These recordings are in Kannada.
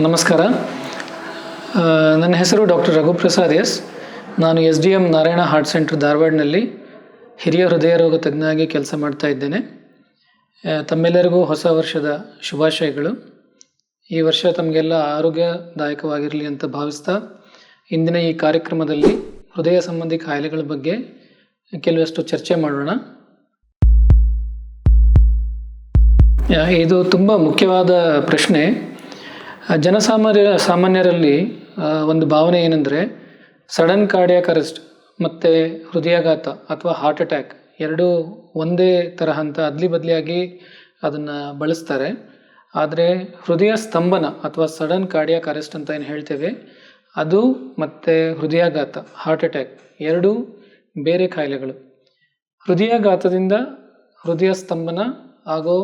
ನಮಸ್ಕಾರ. ನನ್ನ ಹೆಸರು ಡಾಕ್ಟರ್ ರಘುಪ್ರಸಾದ್ ಎಸ್. ನಾನು S D M Narayana heart centre ಧಾರವಾಡನಲ್ಲಿ ಹಿರಿಯ ಹೃದಯ ರೋಗ ತಜ್ಞಾಗಿ ಕೆಲಸ ಮಾಡ್ತಾ ಇದ್ದೇನೆ. ತಮ್ಮೆಲ್ಲರಿಗೂ ಹೊಸ ವರ್ಷದ ಶುಭಾಶಯಗಳು. ಈ ವರ್ಷ ತಮಗೆಲ್ಲ ಆರೋಗ್ಯದಾಯಕವಾಗಿರಲಿ ಅಂತ ಭಾವಿಸ್ತಾ ಇಂದಿನ ಈ ಕಾರ್ಯಕ್ರಮದಲ್ಲಿ ಹೃದಯ ಸಂಬಂಧಿ ಕಾಯಿಲೆಗಳ ಬಗ್ಗೆ ಕೆಲವಷ್ಟು ಚರ್ಚೆ ಮಾಡೋಣ. ಇದು ತುಂಬ ಮುಖ್ಯವಾದ ಪ್ರಶ್ನೆ. ಜನಸಾಮಾನ್ಯ ಸಾಮಾನ್ಯರಲ್ಲಿ ಒಂದು ಭಾವನೆ ಏನಂದರೆ, ಸಡನ್ ಕಾರ್ಡಿಯಾಕ್ ಅರೆಸ್ಟ್ ಮತ್ತು ಹೃದಯಾಘಾತ ಅಥವಾ ಹಾರ್ಟ್ ಅಟ್ಯಾಕ್ ಎರಡೂ ಒಂದೇ ತರಹ ಅಂತ ಅದ್ಲಿ ಬದಲಿಯಾಗಿ ಅದನ್ನು ಬಳಸ್ತಾರೆ. ಆದರೆ ಹೃದಯ ಸ್ತಂಭನ ಅಥವಾ ಸಡನ್ ಕಾರ್ಡಿಯಾಕ್ ಅರೆಸ್ಟ್ ಅಂತ ಏನು ಹೇಳ್ತೇವೆ, ಅದು ಮತ್ತು ಹೃದಯಾಘಾತ, ಹಾರ್ಟ್ ಅಟ್ಯಾಕ್ ಎರಡೂ ಬೇರೆ ಕಾಯಿಲೆಗಳು. ಹೃದಯಾಘಾತದಿಂದ ಹೃದಯ ಸ್ತಂಭನ ಆಗೋ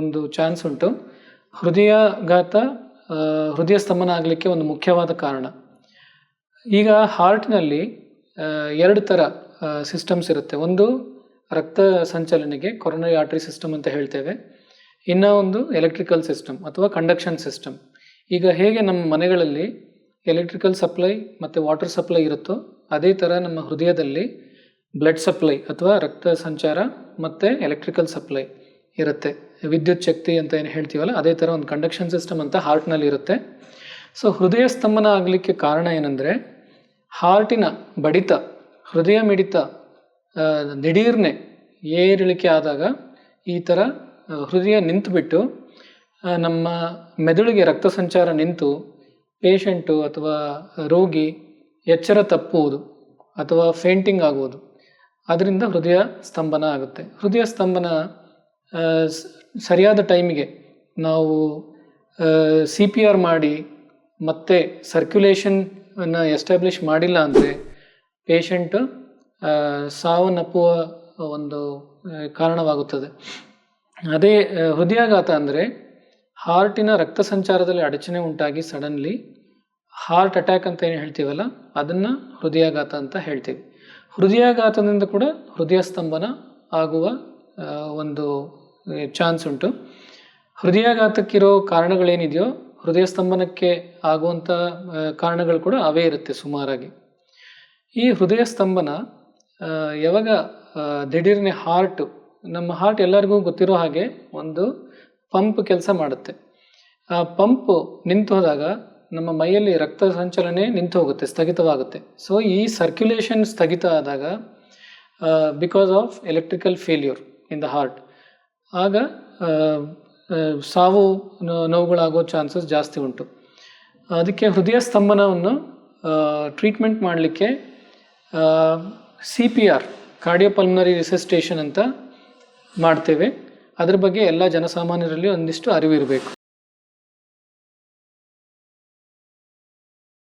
ಒಂದು ಚಾನ್ಸ್ ಉಂಟು. ಹೃದಯಾಘಾತ ಹೃದಯ ಸ್ತಂಭನ ಆಗಲಿಕ್ಕೆ ಒಂದು ಮುಖ್ಯವಾದ ಕಾರಣ. ಈಗ ಹಾರ್ಟ್ನಲ್ಲಿ ಎರಡು ಥರ ಸಿಸ್ಟಮ್ಸ್ ಇರುತ್ತೆ. ಒಂದು ರಕ್ತ ಸಂಚಲನೆಗೆ ಕೊರೋನರಿ ಆರ್ಟರಿ ಸಿಸ್ಟಮ್ ಅಂತ ಹೇಳ್ತೇವೆ. ಇನ್ನೂ ಒಂದು ಎಲೆಕ್ಟ್ರಿಕಲ್ ಸಿಸ್ಟಮ್ ಅಥವಾ ಕಂಡಕ್ಷನ್ ಸಿಸ್ಟಮ್ ಈಗ ಹೇಗೆ ನಮ್ಮ ಮನೆಗಳಲ್ಲಿ ಎಲೆಕ್ಟ್ರಿಕಲ್ ಸಪ್ಲೈ ಮತ್ತು ವಾಟರ್ ಸಪ್ಲೈ ಇರುತ್ತೋ, ಅದೇ ಥರ ನಮ್ಮ ಹೃದಯದಲ್ಲಿ ಬ್ಲಡ್ ಸಪ್ಲೈ ಅಥವಾ ರಕ್ತ ಸಂಚಾರ ಮತ್ತು ಎಲೆಕ್ಟ್ರಿಕಲ್ ಸಪ್ಲೈ ಇರುತ್ತೆ. ವಿದ್ಯುತ್ ಶಕ್ತಿ ಅಂತ ಏನು ಹೇಳ್ತೀವಲ್ಲ, ಅದೇ ಥರ ಒಂದು ಕಂಡಕ್ಷನ್ ಸಿಸ್ಟಮ್ ಅಂತ ಹಾರ್ಟ್ನಲ್ಲಿ ಇರುತ್ತೆ. ಸೊ ಹೃದಯ ಸ್ತಂಭನ ಆಗಲಿಕ್ಕೆ ಕಾರಣ ಏನಂದರೆ ಹಾರ್ಟಿನ ಬಡಿತ, ಹೃದಯ ಮಿಡಿತ ದಿಢೀರ್ನೆ ಏರಿಳಿಕೆ ಆದಾಗ ಈ ಥರ ಹೃದಯ ನಿಂತುಬಿಟ್ಟು ನಮ್ಮ ಮೆದುಳಿಗೆ ರಕ್ತ ಸಂಚಾರ ನಿಂತು ಪೇಷಂಟು ಅಥವಾ ರೋಗಿ ಎಚ್ಚರ ತಪ್ಪುವುದು ಅಥವಾ ಫೇಂಟಿಂಗ್ ಆಗುವುದು. ಅದರಿಂದ ಹೃದಯ ಸ್ತಂಭನ ಆಗುತ್ತೆ. ಹೃದಯ ಸ್ತಂಭನ ಸರಿಯಾದ ಟೈಮಿಗೆ ನಾವು ಸಿ ಪಿ ಆರ್ ಮಾಡಿ ಮತ್ತೆ ಸರ್ಕ್ಯುಲೇಷನ್ನ ಎಸ್ಟಾಬ್ಲಿಷ್ ಮಾಡಿಲ್ಲ ಅಂದರೆ ಪೇಷಂಟ್ ಸಾವನ್ನಪ್ಪುವ ಒಂದು ಕಾರಣವಾಗುತ್ತದೆ. ಅದೇ ಹೃದಯಾಘಾತ ಅಂದರೆ ಹಾರ್ಟಿನ ರಕ್ತ ಸಂಚಾರದಲ್ಲಿ ಅಡಚಣೆ ಉಂಟಾಗಿ ಸಡನ್ಲಿ ಹಾರ್ಟ್ ಅಟ್ಯಾಕ್ ಅಂತ ಏನು ಹೇಳ್ತೀವಲ್ಲ, ಅದನ್ನು ಹೃದಯಾಘಾತ ಅಂತ ಹೇಳ್ತೀವಿ. ಹೃದಯಾಘಾತದಿಂದ ಕೂಡ ಹೃದಯ ಸ್ತಂಭನ ಆಗುವ ಒಂದು ಚಾನ್ಸ್ ಉಂಟು. ಹೃದಯಾಘಾತಕ್ಕಿರೋ ಕಾರಣಗಳೇನಿದೆಯೋ, ಹೃದಯ ಸ್ತಂಭನಕ್ಕೆ ಆಗುವಂಥ ಕಾರಣಗಳು ಕೂಡ ಅವೇ ಇರುತ್ತೆ ಸುಮಾರಾಗಿ. ಈ ಹೃದಯ ಸ್ತಂಭನ ಯಾವಾಗ ದಿಢೀರ್ನೆ ಹಾರ್ಟ್ ನಮ್ಮ ಹಾರ್ಟ್ ಎಲ್ಲರಿಗೂ ಗೊತ್ತಿರೋ ಹಾಗೆ ಒಂದು ಪಂಪ್ ಕೆಲಸ ಮಾಡುತ್ತೆ. ಆ ಪಂಪ್ ನಿಂತು ಹೋದಾಗ ನಮ್ಮ ಮೈಯಲ್ಲಿ ರಕ್ತ ಸಂಚಲನೆ ನಿಂತು ಹೋಗುತ್ತೆ, ಸ್ಥಗಿತವಾಗುತ್ತೆ. ಸೊ ಈ ಸರ್ಕ್ಯುಲೇಷನ್ ಸ್ಥಗಿತ ಆದಾಗ because of electrical failure in the heart ಆಗ ಸಾವು ನೋವುಗಳಾಗೋ ಚಾನ್ಸಸ್ ಜಾಸ್ತಿ ಉಂಟು. ಅದಕ್ಕೆ ಹೃದಯ ಸ್ತಂಭನವನ್ನು ಟ್ರೀಟ್ಮೆಂಟ್ ಮಾಡಲಿಕ್ಕೆ C P R cardiopulmonary resuscitation ಅಂತ ಮಾಡ್ತೇವೆ. ಅದ್ರ ಬಗ್ಗೆ ಎಲ್ಲ ಜನಸಾಮಾನ್ಯರಲ್ಲಿ ಒಂದಿಷ್ಟು ಅರಿವು ಇರಬೇಕು